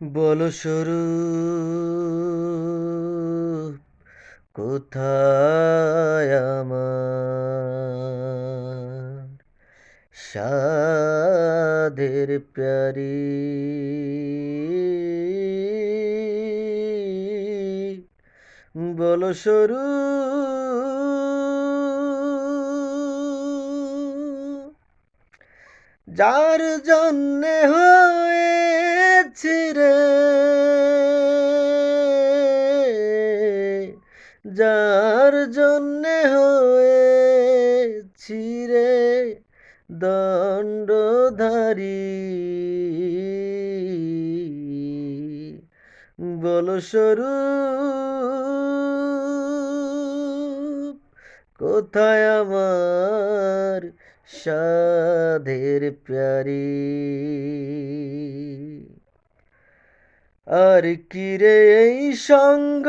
বল সরু কোথায় সাধের প্যারি? বল সরু যার জন্যে হয়েছি রে যার জন্যে হয়েছি রে দণ্ডধারী। বল স্বরূপ, কোথায় আমার সাধের প্যারি? আর কিরে এই সঙ্গ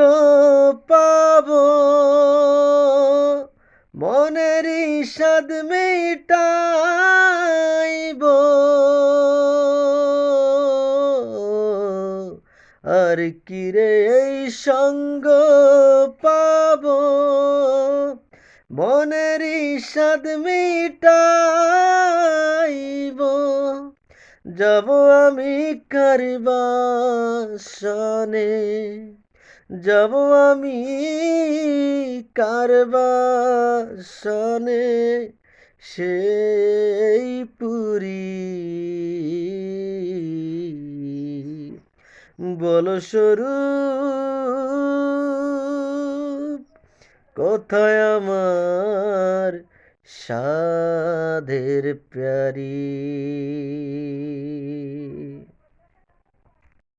মনের সাদ মেটাইব। আর কিরে এই সঙ্গ পাব? মনের সাদ মিটাইব। যাব আমি কারবাসনে। যাব আমি কারবাসনে সেই পুরী। বল স্বরূপ কোথায় আমার সাধের প্যারি?